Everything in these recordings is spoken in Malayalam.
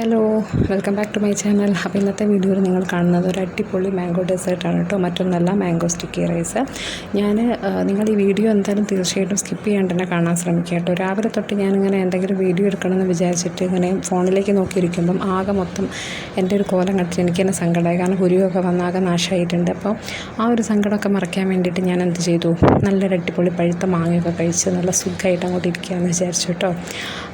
Hello welcome back to my channel അപ്പോൾ ഇന്നത്തെ വീഡിയോയിൽ നിങ്ങൾ കാണുന്നത് ഒരു അടിപൊളി മാംഗോ ഡെസേർട്ടാണ് കേട്ടോ മറ്റൊന്നല്ല മാംഗോ സ്റ്റിക്കി റൈസ് ഞാൻ നിങ്ങൾ ഈ വീഡിയോ എന്തായാലും തീർച്ചയായിട്ടും സ്കിപ്പ് ചെയ്യാണ്ട് തന്നെ കാണാൻ ശ്രമിക്കുക കേട്ടോ രാവിലെ തൊട്ട് ഞാനിങ്ങനെ എന്തെങ്കിലും വീഡിയോ എടുക്കണമെന്ന് വിചാരിച്ചിട്ട് ഇങ്ങനെ ഫോണിലേക്ക് നോക്കിയിരിക്കുമ്പം ആകെ മൊത്തം എന്റെ ഒരു കോലം കണ്ടിട്ട് എനിക്ക് തന്നെ സങ്കടമായി കാരണം കുരുവൊക്കെ വന്ന് ആകെ നാശമായിട്ടുണ്ട് അപ്പോൾ ആ ഒരു സങ്കടമൊക്കെ മറയ്ക്കാൻ വേണ്ടിയിട്ട് ഞാൻ എന്ത് ചെയ്തു? നല്ലൊരു അടിപൊളി പഴുത്ത മാങ്ങയൊക്കെ കഴിച്ച് നല്ല സുഖമായിട്ട് അങ്ങോട്ട് ഇരിക്കുകയെന്ന് വിചാരിച്ചു കേട്ടോ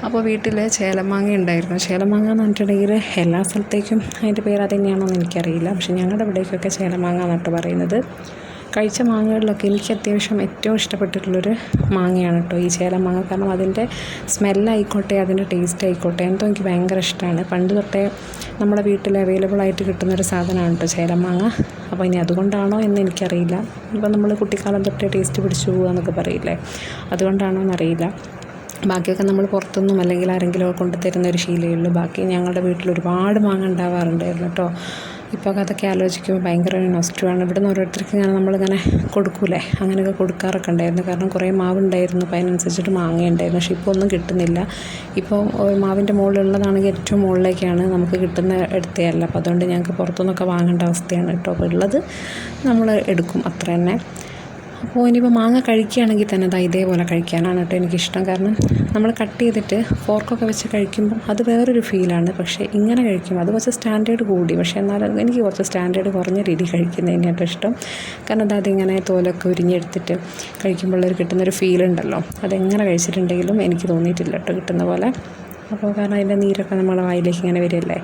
അപ്പോൾ വീട്ടിൽ ചേലമാങ്ങ ഉണ്ടായിരുന്നു. ചേലമാങ്ങ എന്ന് പറഞ്ഞിട്ടുണ്ടെങ്കിൽ എല്ലാ സ്ഥലത്തേക്കും അതിന്റെ പേര് അത് തന്നെയാണോ എന്ന് എനിക്കറിയില്ല. പക്ഷേ ഞങ്ങളുടെ ഇവിടേക്കൊക്കെ ചേലമാങ്ങ എന്നിട്ട് പറയുന്നത്. കഴിച്ച മാങ്ങകളിലൊക്കെ എനിക്ക് അത്യാവശ്യം ഏറ്റവും ഇഷ്ടപ്പെട്ടിട്ടുള്ളൊരു മാങ്ങയാണ് കേട്ടോ ഈ ചേലമാങ്ങ കാരണം അതിന്റെ സ്മെല്ലായിക്കോട്ടെ അതിന്റെ ടേസ്റ്റ് ആയിക്കോട്ടെ എന്തോ എനിക്ക് ഭയങ്കര ഇഷ്ടമാണ്. പണ്ട് തൊട്ടേ നമ്മുടെ വീട്ടിൽ അവൈലബിൾ ആയിട്ട് കിട്ടുന്നൊരു സാധനമാണ് കേട്ടോ ചേലമാങ്ങ അപ്പോൾ ഇനി അതുകൊണ്ടാണോ എന്ന് എനിക്കറിയില്ല. ഇപ്പോൾ നമ്മൾ കുട്ടിക്കാലം തൊട്ടേ ടേസ്റ്റ് പിടിച്ചു പോകുക എന്നൊക്കെ പറയില്ലേ? അതുകൊണ്ടാണോ എന്നറിയില്ല ബാക്കിയൊക്കെ നമ്മൾ പുറത്തുനിന്നും അല്ലെങ്കിൽ ആരെങ്കിലും കൊണ്ട് തരുന്ന ഒരു ശീലമേ ബാക്കി ഞങ്ങളുടെ വീട്ടിൽ ഒരുപാട് മാങ്ങ ഉണ്ടാവാറുണ്ടായിരുന്നു കേട്ടോ. ഇപ്പോൾ അതൊക്കെ ആലോചിക്കുമ്പോൾ ഭയങ്കര ഒരു നൊസ്റ്റുമാണ് ഇവിടെ നിന്ന് ഓരോരുത്തർക്ക് ഇങ്ങനെ നമ്മളിങ്ങനെ കൊടുക്കൂലേ? അങ്ങനെയൊക്കെ കൊടുക്കാറൊക്കെ ഉണ്ടായിരുന്നു. കാരണം കുറേ മാവുണ്ടായിരുന്നു. അപ്പോൾ അതിനനുസരിച്ചിട്ട് മാങ്ങ ഉണ്ടായിരുന്നു പക്ഷേ ഇപ്പോൾ ഒന്നും കിട്ടുന്നില്ല. ഇപ്പോൾ മാവിന്റെ മുകളിലുള്ളതാണെങ്കിൽ ഏറ്റവും മുകളിലേക്കാണ് നമുക്ക് കിട്ടുന്ന എടുത്തതല്ല അപ്പോൾ അതുകൊണ്ട് ഞങ്ങൾക്ക് പുറത്തുനിന്നൊക്കെ വാങ്ങേണ്ട അവസ്ഥയാണ് കേട്ടോ. അപ്പോൾ ഉള്ളത് നമ്മൾ എടുക്കും. അത്ര തന്നെ അപ്പോൾ ഇനിയിപ്പോൾ മാങ്ങ കഴിക്കുകയാണെങ്കിൽ തന്നെ ദാ ഇതേപോലെ കഴിക്കാനാണ് കേട്ടോ എനിക്കിഷ്ടം. കാരണം നമ്മൾ കട്ട് ചെയ്തിട്ട് ഫോർക്കൊക്കെ വെച്ച് കഴിക്കുമ്പം അത് വേറൊരു ഫീലാണ് പക്ഷേ ഇങ്ങനെ കഴിക്കുമ്പോൾ അത് കുറച്ച് സ്റ്റാൻഡേർഡ് കൂടി. പക്ഷേ എന്നാലും എനിക്ക് കുറച്ച് സ്റ്റാൻഡേർഡ് കുറഞ്ഞ രീതി കഴിക്കുന്നതിനായിട്ട് ഇഷ്ടം. കാരണം അത് അതിങ്ങനെ തോലൊക്കെ ഉരിഞ്ഞെടുത്തിട്ട് കഴിക്കുമ്പോഴൊരു കിട്ടുന്നൊരു ഫീൽ ഉണ്ടല്ലോ. അതെങ്ങനെ കഴിച്ചിട്ടുണ്ടെങ്കിലും എനിക്ക് തോന്നിയിട്ടില്ല കേട്ടോ കിട്ടുന്ന പോലെ. അപ്പോൾ കാരണം അതിന്റെ നീരൊക്കെ നമ്മുടെ വായിലേക്ക് ഇങ്ങനെ വരികയല്ലേ?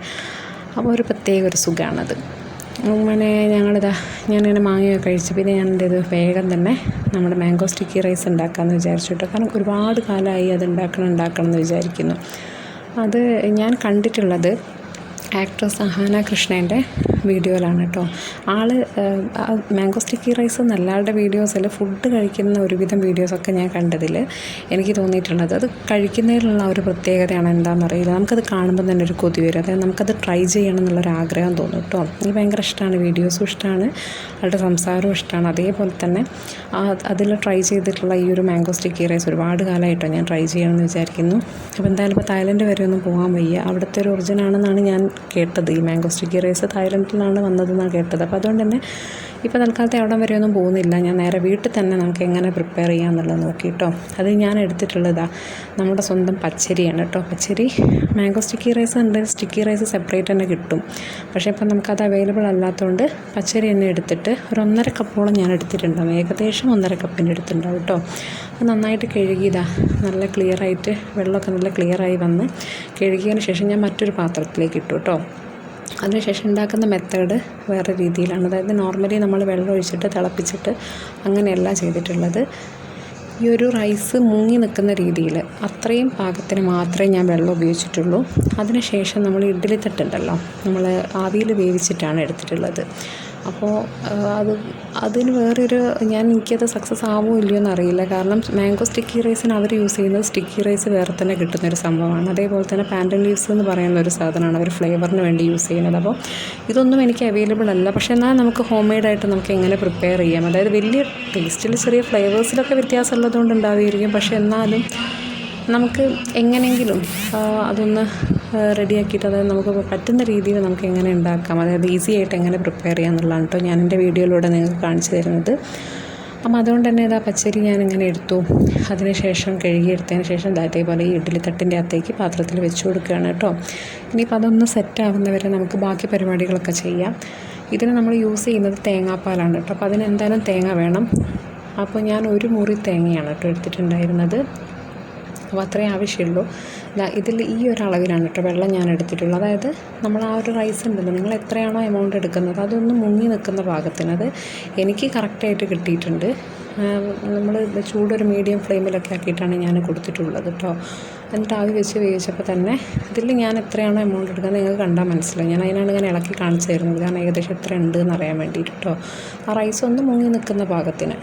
അപ്പോൾ ഒരു പ്രത്യേക ഒരു സുഖമാണത് അങ്ങനെ ഞങ്ങളിതാ ഞാനിങ്ങനെ മാങ്ങയൊക്കെ കഴിച്ചു. പിന്നെ ഞാൻ എന്ത് ചെയ്തു വേഗം തന്നെ നമ്മുടെ മാംഗോ സ്റ്റിക്കി റൈസ് ഉണ്ടാക്കാമെന്ന് വിചാരിച്ചു കേട്ടോ കാരണം ഒരുപാട് കാലമായി അത് ഉണ്ടാക്കണം ഉണ്ടാക്കണം എന്ന് വിചാരിക്കുന്നു. അത് ഞാൻ കണ്ടിട്ടുള്ളത് ആക്ട്രസ് അഹാന കൃഷ്ണേന്റെ വീഡിയോയിലാണ് കേട്ടോ. ആൾ മാംഗോ സ്റ്റിക്കി റൈസ് എന്നല്ല ആളുടെ വീഡിയോസിൽ ഫുഡ് കഴിക്കുന്ന ഒരുവിധം വീഡിയോസൊക്കെ ഞാൻ കണ്ടതിൽ എനിക്ക് തോന്നിയിട്ടുള്ളത് അത് കഴിക്കുന്നതിലുള്ള ഒരു പ്രത്യേകതയാണ് എന്താണെന്ന് അറിയില്ല. നമുക്കത് കാണുമ്പോൾ തന്നെ ഒരു കൊതി വരും. അതായത് നമുക്കത് ട്രൈ ചെയ്യണം എന്നുള്ളൊരു ആഗ്രഹം തോന്നും കേട്ടോ. എനിക്ക് ഭയങ്കര ഇഷ്ടമാണ് വീഡിയോസും ഇഷ്ടമാണ് ആളുടെ സംസാരവും ഇഷ്ടമാണ് അതേപോലെ തന്നെ അതിൽ ട്രൈ ചെയ്തിട്ടുള്ള ഈ ഒരു മാംഗോ സ്റ്റിക്കി റൈസ് ഒരുപാട് കാലമായിട്ടോ ഞാൻ ട്രൈ ചെയ്യണമെന്ന് വിചാരിക്കുന്നു. അപ്പോൾ എന്തായാലും ഇപ്പോൾ തായ്ലൻഡ് വരെ ഒന്നും പോകാൻ വയ്യ. അവിടുത്തെ ഒരു ഒറിജിനാണെന്നാണ് ഞാൻ കേട്ടത് ഈ മാംഗോ സ്റ്റിക്കി റൈസ് തായ്ലൻഡിലാണ് വന്നതെന്നാണ് കേട്ടത്. അപ്പോൾ അതുകൊണ്ട് തന്നെ ഇപ്പോൾ തൽക്കാലത്തെ അവിടം ഒന്നും പോകുന്നില്ല. ഞാൻ നേരെ വീട്ടിൽ തന്നെ നമുക്ക് എങ്ങനെ പ്രിപ്പയർ ചെയ്യാമെന്നുള്ളത് നോക്കിയിട്ടോ അത് ഞാൻ എടുത്തിട്ടുള്ളതാ നമ്മുടെ സ്വന്തം പച്ചരിയാണ് കേട്ടോ പച്ചരി മാംഗോ സ്റ്റിക്കി റൈസ് ഉണ്ട്. സ്റ്റിക്കി റൈസ് സെപ്പറേറ്റ് തന്നെ കിട്ടും. പക്ഷേ ഇപ്പം നമുക്കത് അവൈലബിൾ അല്ലാത്തതുകൊണ്ട് പച്ചരി തന്നെ എടുത്തിട്ട് ഒരു ഒന്നര കപ്പോളം ഞാൻ എടുത്തിട്ടുണ്ടാവും. ഏകദേശം ഒന്നര കപ്പിന്റെ എടുത്തിട്ടുണ്ടാവും കേട്ടോ അത് നന്നായിട്ട് കഴുകിയതാ നല്ല ക്ലിയറായിട്ട് വെള്ളമൊക്കെ നല്ല ക്ലിയറായി വന്ന് കഴുകിയതിന് ശേഷം ഞാൻ മറ്റൊരു പാത്രത്തിലേക്ക് ഇട്ടു കേട്ടോ അതിനുശേഷം ഉണ്ടാക്കുന്ന മെത്തേഡ് വേറെ രീതിയിലാണ്. അതായത് നോർമലി നമ്മൾ വെള്ളം ഒഴിച്ചിട്ട് തിളപ്പിച്ചിട്ട് അങ്ങനെയല്ല ചെയ്തിട്ടുള്ളത്. ഈ ഒരു റൈസ് മുങ്ങി നിൽക്കുന്ന രീതിയിൽ അത്രയും പാകത്തിന് മാത്രമേ ഞാൻ വെള്ളം ഉപയോഗിച്ചിട്ടുള്ളൂ. അതിനുശേഷം നമ്മൾ ഇഡ്ഡലി തട്ടുണ്ടല്ലോ. നമ്മൾ ആവിയിൽ വേവിച്ചിട്ടാണ് എടുത്തിട്ടുള്ളത്. അപ്പോൾ അത് അതിന് വേറൊരു ഞാൻ എനിക്കത് സക്സസ് ആവുമോ ഇല്ലയോ എന്നറിയില്ല. കാരണം മാംഗോ സ്റ്റിക്കി റൈസിന് അവർ യൂസ് ചെയ്യുന്നത് സ്റ്റിക്കി റൈസ് വേറെ തന്നെ കിട്ടുന്നൊരു സംഭവമാണ്. അതേപോലെ തന്നെ പാൻഡൻ ലീവ്സ് എന്ന് പറയുന്ന ഒരു സാധനമാണ് അവർ ഫ്ലേവറിന് വേണ്ടി യൂസ് ചെയ്യുന്നത്. അപ്പോൾ ഇതൊന്നും എനിക്ക് അവൈലബിൾ അല്ല. പക്ഷേ എന്നാൽ നമുക്ക് ഹോം മെയ്ഡായിട്ട് നമുക്ക് എങ്ങനെ പ്രിപ്പയർ ചെയ്യാം? അതായത് വലിയ ടേസ്റ്റിൽ ചെറിയ ഫ്ലേവേഴ്സിലൊക്കെ വ്യത്യാസമുള്ളതുകൊണ്ട് ഉണ്ടാവുമായിരിക്കും. പക്ഷേ എന്നാലും നമുക്ക് എങ്ങനെയെങ്കിലും അതൊന്ന് റെഡിയാക്കിയിട്ട് അതായത് നമുക്ക് പറ്റുന്ന രീതിയിൽ നമുക്ക് എങ്ങനെ ഉണ്ടാക്കാം. അതായത് ഈസി ആയിട്ട് എങ്ങനെ പ്രിപ്പയർ ചെയ്യാം എന്നുള്ളതാണ് കേട്ടോ ഞാൻ എന്റെ വീഡിയോയിലൂടെ നിങ്ങൾക്ക് കാണിച്ചു തരുന്നത്. അപ്പം അതുകൊണ്ട് തന്നെ ഇതാ പച്ചരി ഞാൻ ഇങ്ങനെ എടുത്തു അതിനുശേഷം കഴുകിയെടുത്തതിന് ശേഷം ഇതേപോലെ ഈ ഇഡ്ഡലി തട്ടിന്റെ അകത്തേക്ക് പാത്രത്തിൽ വെച്ച് കൊടുക്കുകയാണ് കേട്ടോ ഇനിയിപ്പോൾ അതൊന്ന് സെറ്റ് ആവുന്നവരെ നമുക്ക് ബാക്കി പരിപാടികളൊക്കെ ചെയ്യാം. ഇതിന് നമ്മൾ യൂസ് ചെയ്യുന്നത് തേങ്ങാപ്പാലാണ് കേട്ടോ അപ്പോൾ അതിന് എന്തായാലും തേങ്ങ വേണം. അപ്പോൾ ഞാൻ ഒരു മുറി തേങ്ങയാണ് കേട്ടോ എടുത്തിട്ടുണ്ടായിരുന്നത്. അപ്പോൾ അത്രയും ആവശ്യമുള്ളൂ. ഇതിൽ ഈ ഒരു അളവിലാണ് കേട്ടോ വെള്ളം ഞാൻ എടുത്തിട്ടുള്ളത്. അതായത് നമ്മൾ ആ ഒരു റൈസ് ഉണ്ടല്ലോ നിങ്ങൾ എത്രയാണോ എമൗണ്ട് എടുക്കുന്നത് അതൊന്ന് മുങ്ങി നിൽക്കുന്ന പാകത്തിന് അത് എനിക്ക് കറക്റ്റായിട്ട് കിട്ടിയിട്ടുണ്ട്. നമ്മൾ ചൂടൊരു മീഡിയം ഫ്ലെയിമിലൊക്കെ ആക്കിയിട്ടാണ് ഞാൻ കൊടുത്തിട്ടുള്ളത് കേട്ടോ. എന്നിട്ട് ആവി വെച്ച് വേവിച്ചപ്പോൾ തന്നെ ഇതിൽ ഞാൻ എത്രയാണോ എമൗണ്ട് എടുക്കുന്നത് നിങ്ങൾക്ക് കണ്ടാൽ മനസ്സിലായി ഞാൻ അതിനാണ് ഇങ്ങനെ ഇളക്കി കാണിച്ചു തരുന്നത്. കാരണം ഏകദേശം എത്ര ഉണ്ട് എന്ന് അറിയാൻ വേണ്ടിയിട്ട് കേട്ടോ. ആ റൈസ് ഒന്ന് മുങ്ങി നിൽക്കുന്ന പാകത്തിന്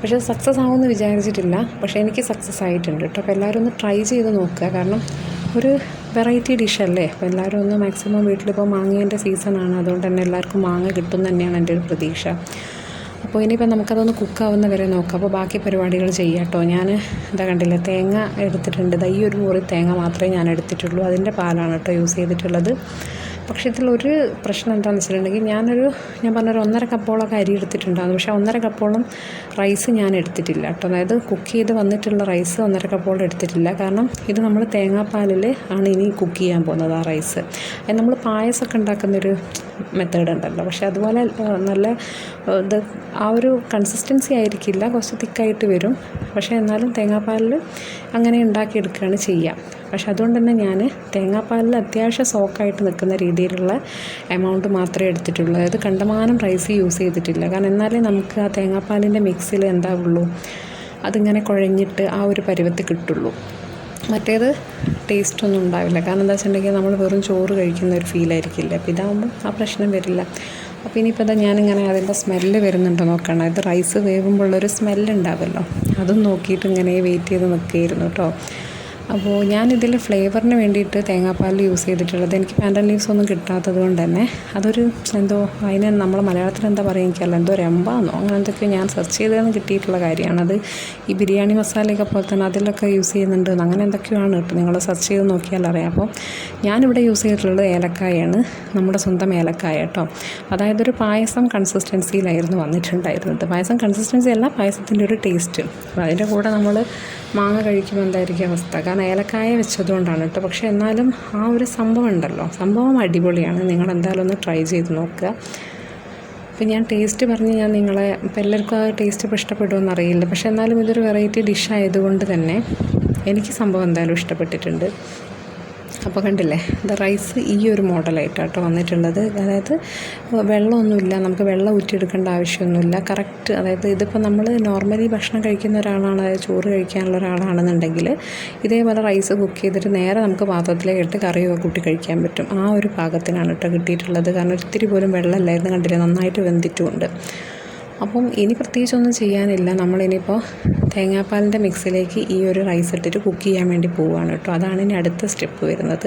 പക്ഷേ സക്സസ് ആവുമെന്ന് വിചാരിച്ചിട്ടില്ല. പക്ഷേ എനിക്ക് സക്സസ് ആയിട്ടുണ്ട് കേട്ടോ. അപ്പോൾ എല്ലാവരും ഒന്ന് ട്രൈ ചെയ്ത് നോക്കുക. കാരണം ഒരു വെറൈറ്റി ഡിഷല്ലേ അപ്പോൾ എല്ലാവരും ഒന്ന് മാക്സിമം വീട്ടിലിപ്പോൾ മാങ്ങേന്റെ സീസണാണ് അതുകൊണ്ട് തന്നെ എല്ലാവർക്കും മാങ്ങ കിട്ടും തന്നെയാണ് എന്റെ ഒരു പ്രതീക്ഷ. അപ്പോൾ ഇനിയിപ്പോൾ നമുക്കതൊന്ന് കുക്കാവുന്ന വരെ നോക്കാം. അപ്പോൾ ബാക്കി പരിപാടികൾ ചെയ്യാം കേട്ടോ. ഞാൻ എന്താ കണ്ടില്ല? തേങ്ങ എടുത്തിട്ടുണ്ട്. ഈ ഒരു മുറി തേങ്ങ മാത്രമേ ഞാൻ എടുത്തിട്ടുള്ളൂ. അതിന്റെ പാലാണ് കേട്ടോ യൂസ് ചെയ്തിട്ടുള്ളത്. പക്ഷേ ഇതിലൊരു പ്രശ്നം എന്താണെന്ന് വെച്ചിട്ടുണ്ടെങ്കിൽ ഞാനൊരു ഞാൻ പറഞ്ഞൊരു ഒന്നര കപ്പോളൊക്കെ അരി എടുത്തിട്ടുണ്ടായിരുന്നു. പക്ഷേ ഒന്നര കപ്പോളം റൈസ് ഞാൻ എടുത്തിട്ടില്ല കേട്ടോ. അതായത് കുക്ക് ചെയ്ത് വന്നിട്ടുള്ള റൈസ് ഒന്നര കപ്പോളം എടുത്തിട്ടില്ല. കാരണം ഇത് നമ്മൾ തേങ്ങാപ്പാലിൽ ആണ് ഇനി കുക്ക് ചെയ്യാൻ പോകുന്നത് ആ റൈസ്. അത് നമ്മൾ പായസമൊക്കെ ഉണ്ടാക്കുന്നൊരു മെത്തേഡ് ഉണ്ടല്ലോ പക്ഷെ അതുപോലെ നല്ല ഇത് ആ ഒരു കൺസിസ്റ്റൻസി ആയിരിക്കില്ല. കുറച്ച് തിക്കായിട്ട് വരും. പക്ഷേ എന്നാലും തേങ്ങാപ്പാലിൽ അങ്ങനെ ഉണ്ടാക്കിയെടുക്കുകയാണ് ചെയ്യുക. പക്ഷെ അതുകൊണ്ട് തന്നെ ഞാൻ തേങ്ങാപ്പാലിൽ അത്യാവശ്യം സോക്കായിട്ട് നിൽക്കുന്ന രീതിയിലുള്ള എമൗണ്ട് മാത്രമേ എടുത്തിട്ടുള്ളൂ. അതായത് കണ്ടമാനം റൈസ് യൂസ് ചെയ്തിട്ടില്ല. കാരണം എന്നാലേ നമുക്ക് ആ തേങ്ങാപ്പാലിന്റെ മിക്സിൽ എന്താവുള്ളൂ? അതിങ്ങനെ കുഴഞ്ഞിട്ട് ആ ഒരു പരുവത്തിൽ കിട്ടുള്ളൂ. മറ്റേത് ടേസ്റ്റ് ഒന്നും ഉണ്ടാവില്ല. കാരണം എന്താ വെച്ചിട്ടുണ്ടെങ്കിൽ നമ്മൾ വെറും ചോറ് കഴിക്കുന്ന ഒരു ഫീലായിരിക്കില്ല അപ്പോൾ ഇതാകുമ്പോൾ ആ പ്രശ്നം വരില്ല. അപ്പോൾ ഇനിയിപ്പോൾ ഇതാ ഞാനിങ്ങനെ അതിന്റെ സ്മെല്ല് വരുന്നുണ്ടോ നോക്കണം. ഇത് റൈസ് വേവുമ്പോഴുള്ളൊരു സ്മെല്ല് ഉണ്ടാവുമല്ലോ അതും നോക്കിയിട്ട് ഇങ്ങനെ വെയിറ്റ് ചെയ്ത് നിൽക്കുകയായിരുന്നു കേട്ടോ അപ്പോൾ ഞാനിതിൽ ഫ്ലേവറിന് വേണ്ടിയിട്ട് തേങ്ങാപ്പാൽ യൂസ് ചെയ്തിട്ടുള്ളത്. എനിക്ക് പാൻഡൽ ലീവ്സ് ഒന്നും കിട്ടാത്തത് കൊണ്ട് തന്നെ അതൊരു എന്തോ അതിന് നമ്മൾ മലയാളത്തിൽ എന്താ പറയുക എനിക്കല്ല എന്തോ രമ്പാന്നോ അങ്ങനെ ഞാൻ സെർച്ച് ചെയ്തതെന്ന് കിട്ടിയിട്ടുള്ള കാര്യമാണ്. അത് ഈ ബിരിയാണി മസാലയൊക്കെ പോലെ തന്നെ അതിലൊക്കെ യൂസ് ചെയ്യുന്നുണ്ട്. അങ്ങനെ എന്തൊക്കെയാണ് കേട്ടോ നിങ്ങൾ സെർച്ച് ചെയ്ത് നോക്കിയാൽ അറിയാം. അപ്പോൾ ഞാനിവിടെ യൂസ് ചെയ്തിട്ടുള്ളത് ഏലക്കായാണ്. നമ്മുടെ സ്വന്തം ഏലക്കായ കേട്ടോ. അതായത് ഒരു പായസം കൺസിസ്റ്റൻസിയിലായിരുന്നു വന്നിട്ടുണ്ടായിരുന്നത്. പായസം കൺസിസ്റ്റൻസി അല്ല പായസത്തിന്റെ ഒരു ടേസ്റ്റ് അതിന്റെ കൂടെ നമ്മൾ മാങ്ങ കഴിക്കുമ്പോൾ എന്തായിരിക്കും അവസ്ഥ? കാരണം ഏലക്കായ വെച്ചതുകൊണ്ടാണ് കേട്ടോ. പക്ഷേ എന്നാലും ആ ഒരു സംഭവം ഉണ്ടല്ലോ. സംഭവം അടിപൊളിയാണ്. നിങ്ങൾ എന്തായാലും ഒന്ന് ട്രൈ ചെയ്ത് നോക്കുക. അപ്പം ഞാൻ ടേസ്റ്റ് പറഞ്ഞ് ഞാൻ നിങ്ങളെ ഇപ്പം എല്ലാവർക്കും ആ ടേസ്റ്റ് ഇപ്പോൾ ഇഷ്ടപ്പെടുമെന്ന് അറിയില്ല പക്ഷേ എന്നാലും ഇതൊരു വെറൈറ്റി ഡിഷ് ആയതുകൊണ്ട് തന്നെ എനിക്ക് സംഭവം എന്തായാലും ഇഷ്ടപ്പെട്ടിട്ടുണ്ട്. അപ്പോൾ കണ്ടില്ലേ ദ റൈസ് ഈ ഒരു മോഡലായിട്ടാട്ടോ വന്നിട്ടുള്ളത്. അതായത് വെള്ളമൊന്നുമില്ല നമുക്ക് വെള്ളം ഊറ്റിയെടുക്കേണ്ട ആവശ്യമൊന്നുമില്ല. കറക്റ്റ് അതായത് ഇതിപ്പോൾ നമ്മൾ നോർമലി ഭക്ഷണം കഴിക്കുന്ന ഒരാളാണ് അതായത് ചോറ് കഴിക്കാനുള്ള ഒരാളാണെന്നുണ്ടെങ്കിൽ ഇതേപോലെ റൈസ് കുക്ക് ചെയ്തിട്ട് നേരെ നമുക്ക് പാത്രത്തിലേക്ക് ഇട്ട് കറിയൊക്കെ കൂട്ടി കഴിക്കാൻ പറ്റും. ആ ഒരു പാകത്തിനാണ് കേട്ടോ കിട്ടിയിട്ടുള്ളത്. കാരണം ഒത്തിരി പോലും വെള്ളമില്ലായിരുന്നു കണ്ടില്ലേ നന്നായിട്ട് വെന്തിട്ടുമുണ്ട്. അപ്പം ഇനി പ്രത്യേകിച്ചൊന്നും ചെയ്യാനില്ല. നമ്മളിനിയിപ്പോൾ തേങ്ങാപ്പാലിന്റെ മിക്സിലേക്ക് ഈ ഒരു റൈസ് ഇട്ടിട്ട് കുക്ക് ചെയ്യാൻ വേണ്ടി പോവുകയാണ് കേട്ടോ. അതാണ് ഇനി അടുത്ത സ്റ്റെപ്പ് വരുന്നത്.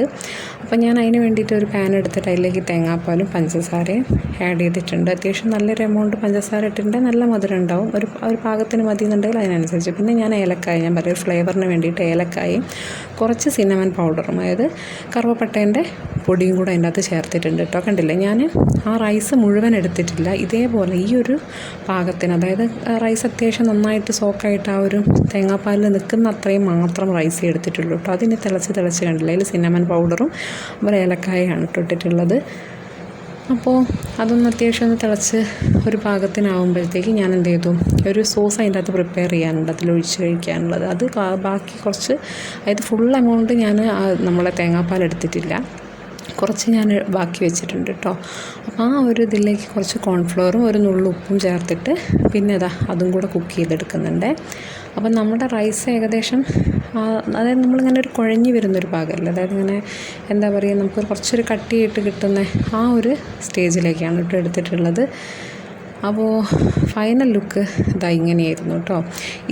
അപ്പം ഞാൻ അതിന് വേണ്ടിയിട്ട് ഒരു പാൻ എടുത്തിട്ട് അതിലേക്ക് തേങ്ങാപ്പാലും പഞ്ചസാരയും ആഡ് ചെയ്തിട്ടുണ്ട്. അത്യാവശ്യം നല്ലൊരു എമൗണ്ട് പഞ്ചസാര ഇട്ടിട്ടുണ്ട്. നല്ല മധുരം ഉണ്ടാവും. ഒരു ഒരു പാകത്തിന് മതി എന്നുണ്ടെങ്കിൽ അതിനനുസരിച്ച്. പിന്നെ ഞാൻ ഏലക്കായ ഞാൻ പറയും ഫ്ലേവറിന് വേണ്ടിയിട്ട് ഏലക്കായും കുറച്ച് സിന്നമൻ പൗഡറും അതായത് കറുവപ്പട്ടേന്റെ പൊടിയും കൂടെ അതിന്റെ അകത്ത് ചേർത്തിട്ടുണ്ട് കേട്ടോ. കണ്ടില്ലേ? ഞാൻ ആ റൈസ് മുഴുവൻ എടുത്തിട്ടില്ല. ഇതേപോലെ ഈ ഒരു പാകത്തിന്. അതായത് റൈസ് അത്യാവശ്യം നന്നായിട്ട് സോക്കായിട്ട് ആ ഒരു തേങ്ങാപ്പാലിൽ നിൽക്കുന്ന അത്രയും മാത്രം റൈസ് എടുത്തിട്ടുള്ളൂ കേട്ടോ അതിന് തിളച്ച് തിളച്ച് കണ്ടില്ല? അതിൽ സിന്നമൻ പൗഡറും ഒരു ഏലക്കായാണ് ഇട്ടിട്ടുള്ളത്. അപ്പോൾ അതൊന്ന് അത്യാവശ്യം ഒന്ന് തിളച്ച് ഒരു പാകത്തിനാവുമ്പോഴത്തേക്ക് ഞാൻ എന്ത് ചെയ്തു? ഒരു സോസ് അതിന്റെ അകത്ത് പ്രിപ്പയർ ചെയ്യാനുണ്ട്. അതിൽ ഒഴിച്ച് കഴിക്കാനുള്ളത്. അത് ബാക്കി കുറച്ച് അതായത് ഫുൾ എമൗണ്ട് ഞാൻ നമ്മളെ തേങ്ങാപ്പാൽ എടുത്തിട്ടില്ല. കുറച്ച് ഞാൻ ബാക്കി വെച്ചിട്ടുണ്ട് കേട്ടോ. അപ്പോൾ ആ ഒരു ഇതിലേക്ക് കുറച്ച് കോൺഫ്ലോറും ഒരു നുള്ളു ഉപ്പും ചേർത്തിട്ട് പിന്നെ ഇതാ അതും കൂടെ കുക്ക് ചെയ്തെടുക്കുന്നുണ്ട്. അപ്പം നമ്മുടെ റൈസ് ഏകദേശം അതായത് നമ്മളിങ്ങനെ ഒരു കുഴഞ്ഞു വരുന്നൊരു പാകമല്ല അതായത് ഇങ്ങനെ എന്താ പറയുക നമുക്ക് കുറച്ചൊരു കട്ടിയിട്ട് കിട്ടുന്ന ആ ഒരു സ്റ്റേജിലേക്കാണ് കേട്ടോ എടുത്തിട്ടുള്ളത്. അപ്പോൾ ഫൈനൽ ലുക്ക് ഇതാ ഇങ്ങനെയായിരുന്നു കേട്ടോ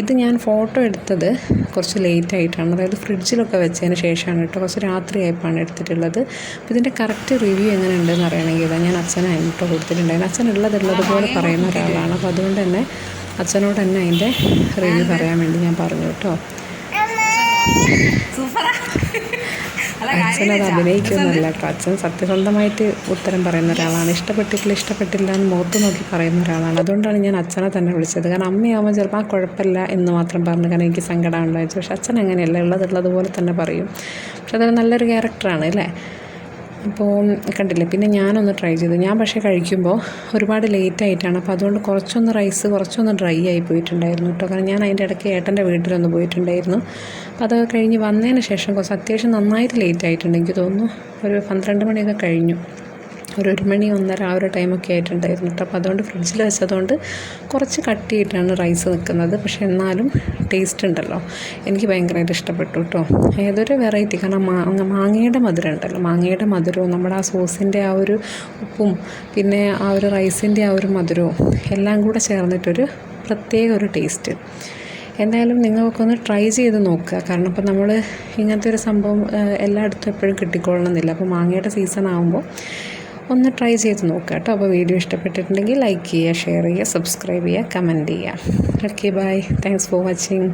ഇത് ഞാൻ ഫോട്ടോ എടുത്തത് കുറച്ച് ലേറ്റ് ആയിട്ടാണ്. അതായത് ഫ്രിഡ്ജിലൊക്കെ വെച്ചതിന് ശേഷമാണ് കേട്ടോ കുറച്ച് രാത്രിയായപ്പോഴാണ് എടുത്തിട്ടുള്ളത്. അപ്പോൾ ഇതിന്റെ കറക്റ്റ് റിവ്യൂ എങ്ങനെ ഉണ്ടെന്ന് അറിയണമെങ്കിൽ ഇതാ ഞാൻ അച്ഛനെ കേട്ടോ കൊടുത്തിട്ടുണ്ടായിരുന്നു അച്ഛൻ ഉള്ളതുള്ളതുപോലെ പറയുന്ന ഒരാളാണ്. അപ്പോൾ അതുകൊണ്ട് തന്നെ അച്ഛനോട് തന്നെ അതിന്റെ റിവ്യൂ പറയാൻ വേണ്ടി ഞാൻ പറഞ്ഞു കേട്ടോ സൂപ്പറാ അല്ല അച്ഛനത് അഭിനയിക്കുന്നില്ല കേട്ടോ. അച്ഛൻ സത്യസന്ധമായിട്ട് ഉത്തരം പറയുന്ന ഒരാളാണ്. ഇഷ്ടപ്പെട്ടിട്ടില്ല ഇഷ്ടപ്പെട്ടില്ല എന്ന് മുഖത്ത് നോക്കി പറയുന്ന ഒരാളാണ്. അതുകൊണ്ടാണ് ഞാൻ അച്ഛനെ തന്നെ വിളിച്ചത്. കാരണം അമ്മയാകുമ്പോൾ ചിലപ്പോൾ ആ കുഴപ്പമില്ല എന്ന് മാത്രം പറഞ്ഞു കാരണം എനിക്ക് സങ്കടം ചോദിച്ചു പക്ഷെ അച്ഛൻ അങ്ങനെയല്ല. ഉള്ളതുള്ളതുപോലെ തന്നെ പറയും. പക്ഷെ അതൊരു നല്ലൊരു ക്യാരക്ടറാണ് അല്ലേ? അപ്പോൾ കണ്ടില്ലേ പിന്നെ ഞാനൊന്ന് ട്രൈ ചെയ്തു. ഞാൻ പക്ഷേ കഴിക്കുമ്പോൾ ഒരുപാട് ലേറ്റ് ആയിട്ടാണ്. അപ്പോൾ അതുകൊണ്ട് കുറച്ചൊന്ന് റൈസ് കുറച്ചൊന്ന് ഡ്രൈ ആയി പോയിട്ടുണ്ടായിരുന്നു കേട്ടോ. കാരണം ഞാൻ അതിന്റെ ഇടയ്ക്ക് ഏട്ടന്റെ വീട്ടിലൊന്ന് പോയിട്ടുണ്ടായിരുന്നു. അപ്പോൾ അത് കഴിഞ്ഞ് വന്നതിന് ശേഷം കുറച്ച് അത്യാവശ്യം നന്നായിട്ട് ലേറ്റ് ആയിട്ടുണ്ട്. എനിക്ക് തോന്നുന്നു ഒരു പന്ത്രണ്ട് മണിയൊക്കെ കഴിഞ്ഞു. ഒരു ഒരു മണി ഒന്നര ആ ഒരു ടൈമൊക്കെ ആയിട്ടുണ്ടായിരുന്നു കേട്ടോ. അപ്പോൾ അതുകൊണ്ട് ഫ്രിഡ്ജിൽ വെച്ചതുകൊണ്ട് കുറച്ച് കട്ടിയിട്ടാണ് റൈസ് നിൽക്കുന്നത് പക്ഷേ എന്നാലും ടേസ്റ്റ് ഉണ്ടല്ലോ. എനിക്ക് ഭയങ്കരമായിട്ട് ഇഷ്ടപ്പെട്ടു കേട്ടോ. ഏതൊരു വെറൈറ്റി കാരണം മാങ്ങ മാങ്ങയുടെ മധുരം ഉണ്ടല്ലോ. മാങ്ങയുടെ മധുരവും നമ്മുടെ ആ സോസിന്റെ ആ ഒരു ഉപ്പും പിന്നെ ആ ഒരു റൈസിന്റെ ആ ഒരു മധുരവും എല്ലാം കൂടെ ചേർന്നിട്ടൊരു പ്രത്യേക ഒരു ടേസ്റ്റ് എന്തായാലും നിങ്ങൾക്കൊക്കെ ഒന്ന് ട്രൈ ചെയ്ത് നോക്കുക. കാരണം ഇപ്പോൾ നമ്മൾ ഇങ്ങനത്തെ ഒരു സംഭവം എല്ലായിടത്തും എപ്പോഴും കിട്ടിക്കൊള്ളണമെന്നില്ല. അപ്പോൾ മാങ്ങയുടെ സീസൺ ആകുമ്പോൾ ഒന്ന് ട്രൈ ചെയ്ത് നോക്കുക കേട്ടോ. അപ്പോൾ വീഡിയോ ഇഷ്ടപ്പെട്ടിട്ടുണ്ടെങ്കിൽ ലൈക്ക് ചെയ്യുക ഷെയർ ചെയ്യുക സബ്സ്ക്രൈബ് ചെയ്യുക കമന്റ് ചെയ്യുക. Okay bye thanks for watching